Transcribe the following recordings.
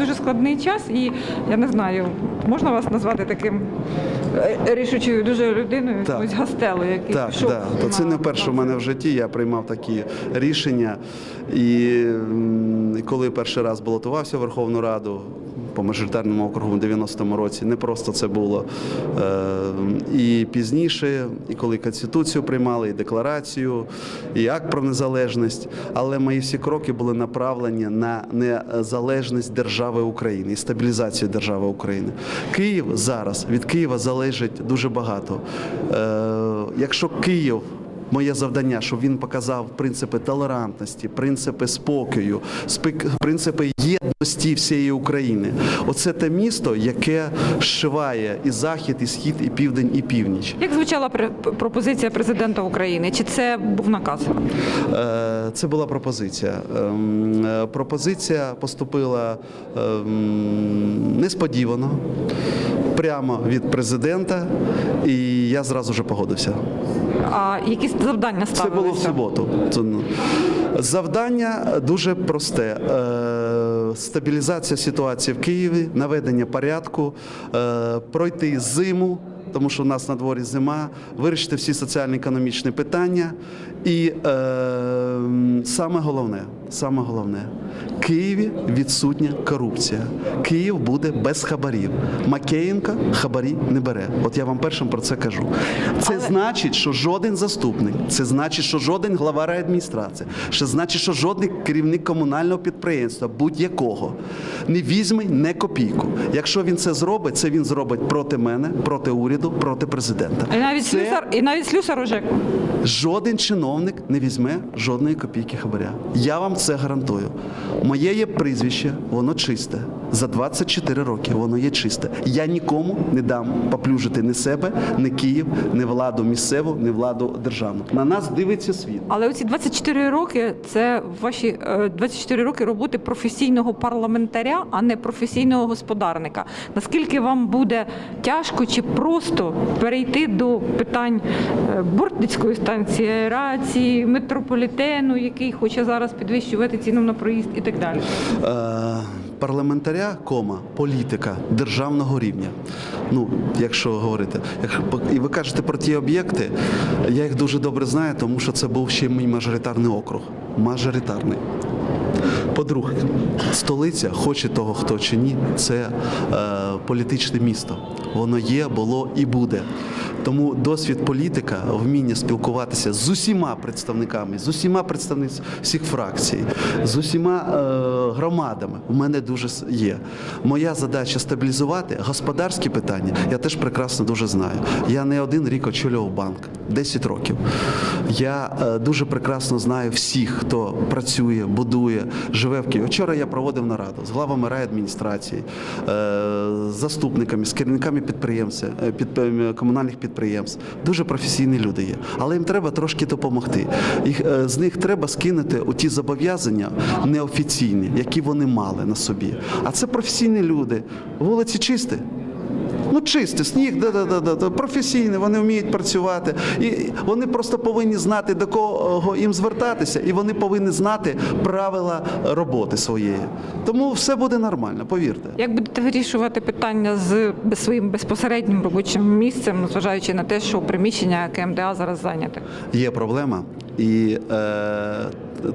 дуже складний час, і я не знаю, можна вас назвати таким е, рішучою дуже людиною, Так. якимось гастелу, який Так, пішов так. То це не вперше в мене в житті. Я приймав такі рішення. І коли перший раз балотувався в Верховну Раду по мажоритарному округу в 90-му році, не просто це було. Е, І пізніше, і коли Конституцію приймали, і декларацію, і акт про незалежність. Але мої всі кроки були направлені на незалежність держави України і стабілізацію держави України. Київ зараз від Києва залежить дуже багато. Е, Якщо Київ Моє завдання, щоб він показав принципи толерантності, принципи спокою, принципи єдності всієї України. Оце те місто, яке зшиває і захід, і схід, і південь, і північ. Як звучала пр- пропозиція президента України? Чи це був наказ? Е, Це була пропозиція. Ем, е, Пропозиція поступила ем, несподівано, прямо від президента, і я зразу ж погодився. А які завдання Це було в суботу. Ну, Завдання дуже просте: Е, стабілізація ситуації в Києві, наведення порядку, е, пройти зиму. Тому що у нас на дворі зима, вирішити всі соціально-економічні питання. І е, саме головне, саме головне, в Києві відсутня корупція. Київ буде без хабарів. Макеєнко хабарі не бере. От я вам першим про це кажу. Це Але- значить, що жоден заступник, це значить, що жоден глава райадміністрації, це значить, що жоден керівник комунального підприємства, будь-якого, не візьме не копійку. Якщо він це зробить, це він зробить проти мене, проти уряду, проти президента. І навіть Це слюсар, і навіть слюсар уже Жоден чиновник не візьме жодної копійки хабаря. Я вам це гарантую. Моє є прізвище, воно чисте. За 24 роки воно є чисте. Я нікому не дам поплюжити ні себе, ні Київ, ні владу місцеву, ні владу державну. На нас дивиться світ. Але оці 24 роки це ваші е, 24 роки роботи професійного парламентаря, а не професійного господарника. Наскільки вам буде тяжко чи просто перейти до питань е, Бортницької станції, аерації, метрополітену, який хоче зараз підвищувати ціну на проїзд і так далі? Парламентаря, кома, політика державного рівня. Ну, якщо говорити, як- і ви кажете про ті об'єкти, я їх дуже добре знаю, тому що це був ще мій мажоритарний округ. Мажоритарний. По-друге, столиця, хоче того хто чи ні, це е, політичне місто. Воно є, було і буде. Тому досвід політика, вміння спілкуватися з усіма представниками, з усіма представниками всіх фракцій, з усіма е, громадами в мене дуже є. Моя задача стабілізувати господарські питання. Я теж прекрасно дуже знаю. Я не один рік очолював банк, 10 років. Я е, дуже прекрасно знаю всіх, хто працює, будує, живе в Києві. Вчора я проводив нараду з главами райадміністрації, е, з заступниками, з керівниками підприємців, е, під, комунальних підприємств. Дуже професійні люди є. Але їм треба трошки допомогти. Їх, з них треба скинути у ті зобов'язання неофіційні, які вони мали на собі. А це професійні люди. Вулиці чисті. Ну, чисті, сніг, да, да, да, да, професійні, вони вміють працювати. І вони просто повинні знати, до кого їм звертатися, і вони повинні знати правила роботи своєї. Тому все буде нормально, повірте. Як будете вирішувати питання з своїм безпосереднім робочим місцем, зважаючи на те, що приміщення КМДА зараз зайняте? Є проблема, і е,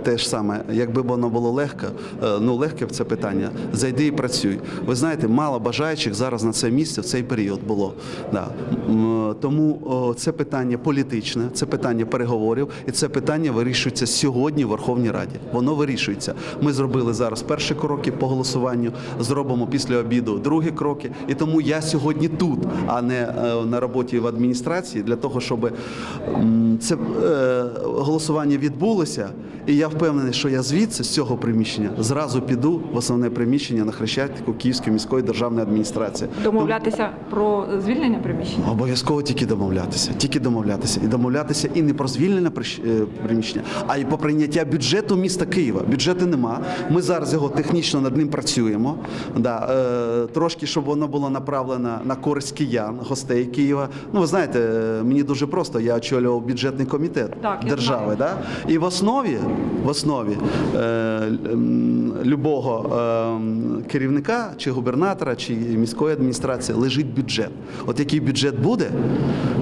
те ж саме, якби воно було легко, е, ну легке це питання. Зайди і працюй. Ви знаєте, мало бажаючих зараз на це місце в цей період було. Да. Тому це питання політичне, це питання переговорів, і це питання вирішується сьогодні в Верховній Раді. Воно вирішується. Ми зробили зараз перші кроки по голосуванню, зробимо після обіду другі кроки. І тому я сьогодні тут, а не е, на роботі в адміністрації, для того, щоб це е, голосування відбулося. І я впевнений, що я звідси з цього приміщення зразу піду в основне приміщення на Хрещатику Київської міської державної адміністрації. Домовлятися про звільнення приміщення? Обов'язково тільки домовлятися, тільки домовлятися і домовлятися і не про звільнення е, приміщення, а й по прийняття бюджету міста Києва. Бюджету нема. Ми зараз його технічно над ним працюємо. Да, е, трошки, щоб воно було направлено на користь киян, гостей Києва. Ну, ви знаєте, е, мені дуже просто. Я очолював бюджетний комітет Так, держави. Да? І в основі в основі е, любого е, керівника, чи губернатора, чи міської адміністрації лежить бюджет. От який бюджет буде,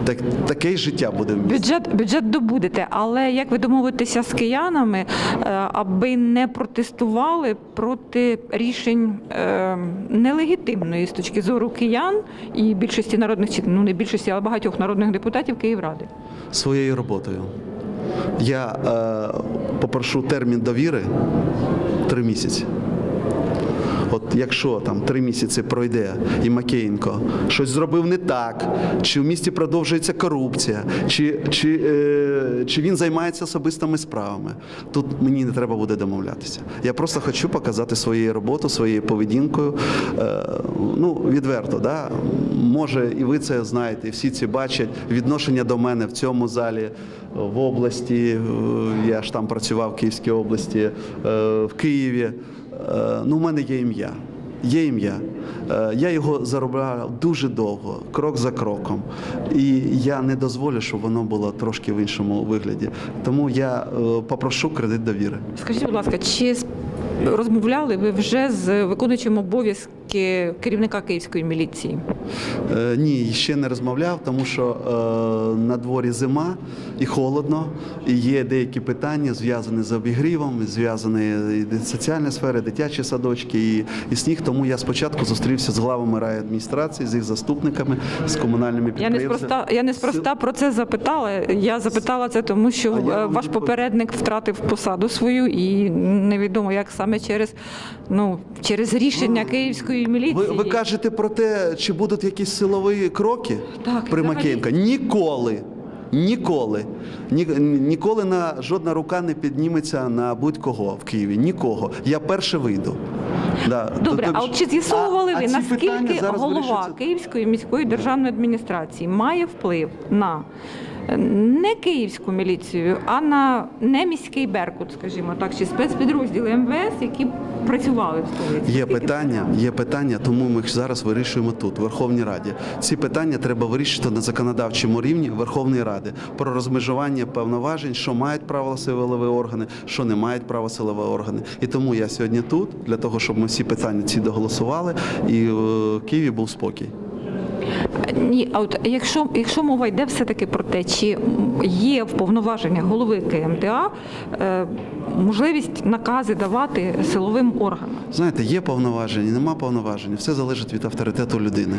так, таке й життя буде. Бюджет, бюджет добудете, але як ви домовитеся з киянами, е, аби не протестували проти рішень е, нелегітимної з точки зору киян і більшості народних ну не більшості, але багатьох народних депутатів Київради? своєю роботою. Я е, попрошу термін довіри три місяці. От якщо там три місяці пройде і Макеєнко щось зробив не так, чи в місті продовжується корупція, чи, чи, е, чи він займається особистими справами, тут мені не треба буде домовлятися. Я просто хочу показати своєю роботою, своєю поведінкою. Е, ну, відверто, да? може, і ви це знаєте, і всі ці бачать відношення до мене в цьому залі, в області. е, Я ж там працював в Київській області, е, в Києві. Е, Ну, в мене є ім'я. Є ім'я. Е, Я його заробляв дуже довго, крок за кроком. І я не дозволю, щоб воно було трошки в іншому вигляді. Тому я е, попрошу кредит довіри. Скажіть, будь ласка, чи розмовляли ви вже з виконуючим обов'язки керівника київської міліції? Е, Ні, ще не розмовляв, тому що е, на дворі зима і холодно, і є деякі питання зв'язані з обігрівом, зв'язані і з соціальної сфери, дитячі садочки і, і сніг. Тому я спочатку зустрівся з главами райадміністрації, з їх заступниками, з комунальними Я підприємствами. я неспроста про це запитала. Я запитала це, тому що е, ваш попередник втратив посаду свою, і невідомо, як саме через ну через рішення київської міліції. Ви, ви кажете про те, чи будуть якісь силові кроки Так, при. Макеєнко? Ніколи. Ніколи. Ні, ніколи на жодна рука не підніметься на будь-кого в Києві. Нікого. Я перше вийду. Да. Добре, Тобто а от чи з'ясовували ви, наскільки голова вирішуються? Київської міської державної адміністрації має вплив на не київську міліцію, а на не міський Беркут, скажімо так, чи спецпідрозділи МВС, які працювали в столиці? Є питання, є питання, тому ми їх зараз вирішуємо тут, в Верховній Раді. Ці питання треба вирішити на законодавчому рівні Верховної Ради про розмежування повноважень, що мають право силові органи, що не мають права силові органи. І тому я сьогодні тут для того, щоб ми всі питання ці доголосували, і в Києві був спокій. Ні, а от якщо, якщо мова йде все-таки про те, чи є в повноваженнях голови КМДА е, можливість накази давати силовим органам? Знаєте, є повноваження, нема повноважень. Все залежить від авторитету людини.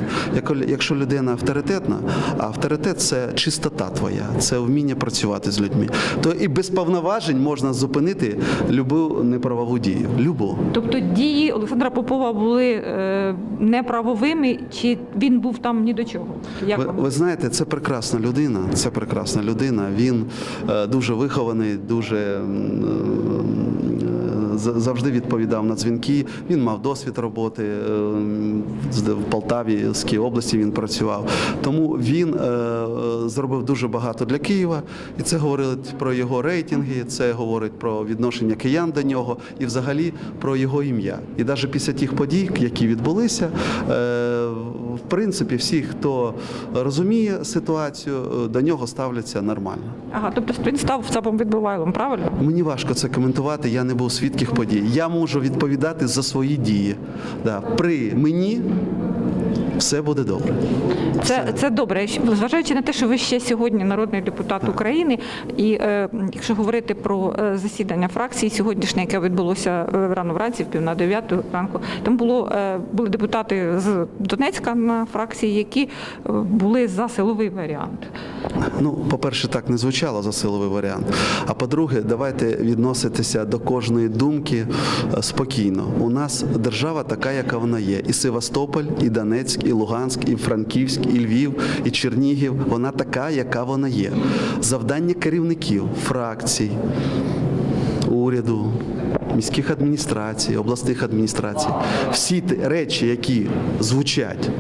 Якщо людина авторитетна, а авторитет це чистота твоя, це вміння працювати з людьми, то і без повноважень можна зупинити любу неправову дію. Любу. Тобто дії Олександра Попова були е, неправовими, чи він був там ні до чого? Як Ви, ви знаєте, це прекрасна людина. Це прекрасна людина. Він е, дуже вихований, дуже е, завжди відповідав на дзвінки. Він мав досвід роботи е, в Полтаві, з області він працював. Тому він е, е, зробив дуже багато для Києва, і це говорить про його рейтинги, це говорить про відношення киян до нього і взагалі про його ім'я. І навіть після тих подій, які відбулися, в принципі, всі, хто розуміє ситуацію, е, до нього ставляться нормально. Ага, тобто він став ЦАПом відбувайлом, правильно? Мені важко це коментувати, я не був свідків подій. Я можу відповідати за свої дії. Да. При мені все буде добре. Це, це добре. Зважаючи на те, що ви ще сьогодні народний депутат України, і е, якщо говорити про е, засідання фракції сьогоднішнє, яке відбулося е, рано вранці, в пів на дев'яту ранку, там було е, були депутати з Донецька на фракції, які е, були за силовий варіант. Ну, по-перше, так не звучало за силовий варіант. А по-друге, давайте відноситися до кожної думки спокійно. У нас держава така, яка вона є. І Севастополь, і Донецьк, і Луганськ, і Франківськ, і Львів, і Чернігів. Вона така, яка вона є. Завдання керівників, фракцій, уряду. Міських адміністрацій, обласних адміністрацій, всі речі, які звучать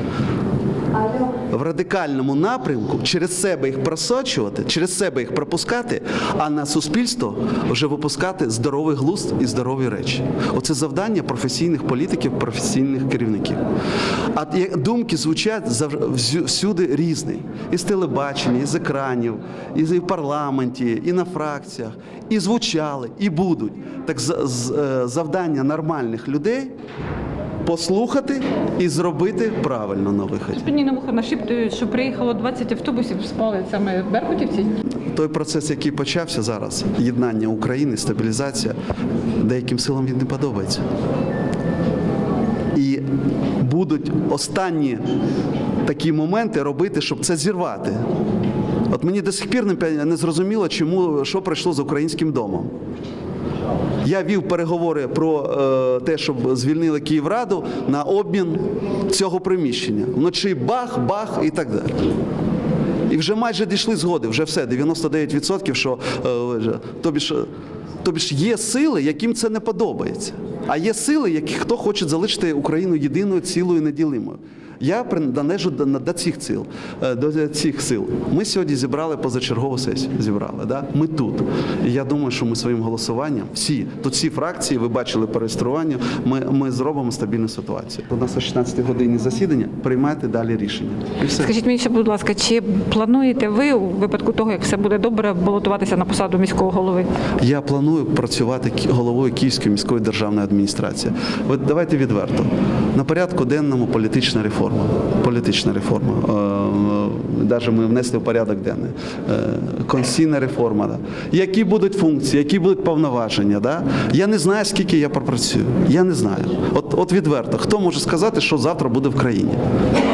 в радикальному напрямку, через себе їх просочувати, через себе їх пропускати, а на суспільство вже випускати здоровий глузд і здорові речі. Оце завдання професійних політиків, професійних керівників. А думки звучать всюди різні. І з телебачення, і з екранів, і в парламенті, і на фракціях, і звучали, і будуть. Так е, завдання нормальних людей послухати і зробити правильно на виході. Мені на вухо нашіптують, що приїхало 20 автобусів, спали саме беркутівці. Той процес, який почався зараз, єднання України, стабілізація, деяким силам він не подобається. І будуть останні такі моменти робити, щоб це зірвати. От мені до сих пір не зрозуміло, чому що пройшло з українським домом. Я вів переговори про е, те, щоб звільнили Київраду на обмін цього приміщення. Вночі бах, бах і так далі. І вже майже дійшли згоди, вже все, 99%, що е, тобі ж, тобі ж є сили, яким це не подобається. А є сили, які хто хоче залишити Україну єдиною, цілою, неділимою. Я приналежу до, цих сил. е, До цих сил. Ми сьогодні зібрали позачергову сесію. Зібрали, да? Ми тут. І я думаю, що ми своїм голосуванням, всі, тут всі фракції, ви бачили по реєструванню, ми, ми зробимо стабільну ситуацію. У нас о 16 годині засідання, приймайте далі рішення. І все. Скажіть мені ще, будь ласка, чи плануєте ви у випадку того, як все буде добре, балотуватися на посаду міського голови? Я планую працювати головою Київської міської державної адміністрації. От давайте відверто. На порядку денному політична реформа. Політична реформа. Навіть ми внесли в порядок денний. Е, Конституційна реформа. Які будуть функції, які будуть повноваження. Да? Я не знаю, скільки я пропрацюю. Я не знаю. От, от відверто, хто може сказати, що завтра буде в країні?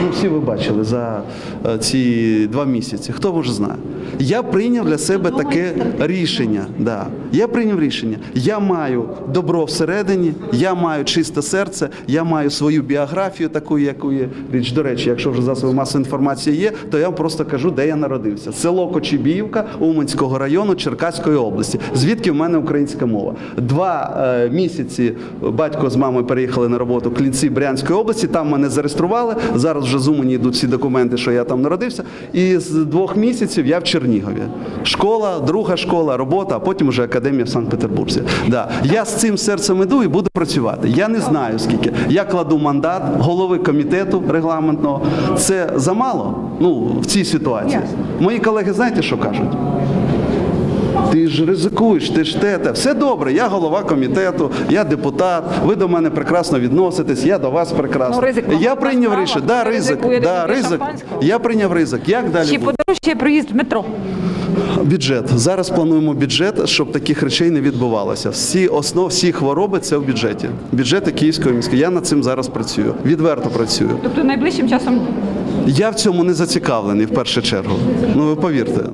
Ну, всі ви бачили за е, ці два місяці. Хто може знає? Я прийняв для себе таке рішення. Да. Я прийняв рішення. Я маю добро всередині, я маю чисте серце, я маю свою біографію, таку, яку є річ. До речі, якщо вже засоби масової інформації є, то я вам просто кажу, де я народився. Село Кочубіївка Уманського району Черкаської області. Звідки в мене українська мова? Два е, місяці батько з мамою переїхали на роботу в Клінці Брянської області. Там мене зареєстрували. Зараз вже з Умані йдуть всі документи, що я там народився. І з двох місяців я в Чернігові. Школа, друга школа, робота, а потім вже академія в Санкт-Петербурзі. Да. Я з цим серцем іду і буду працювати. Я не знаю скільки. Я кладу мандат голови комітету регламентного. Це замало ну, в цій ситуації. Мої колеги, знаєте, що кажуть? Ти ж ризикуєш, ти ж те, те. Все добре, я голова комітету, я депутат, ви до мене прекрасно відноситесь, я до вас прекрасно. Ну, ризик, я прийняв рішення. Да, ризик, да, ризик. Я прийняв ризик. Як далі Чи подорожчає проїзд в метро? Бюджет. Зараз плануємо бюджет, щоб таких речей не відбувалося. Всі основ, всі хвороби це в бюджеті. Бюджети Київської міської. Я над цим зараз працюю. Відверто працюю. Тобто найближчим часом Я в цьому не зацікавлений в першу чергу. Ну ви повірте.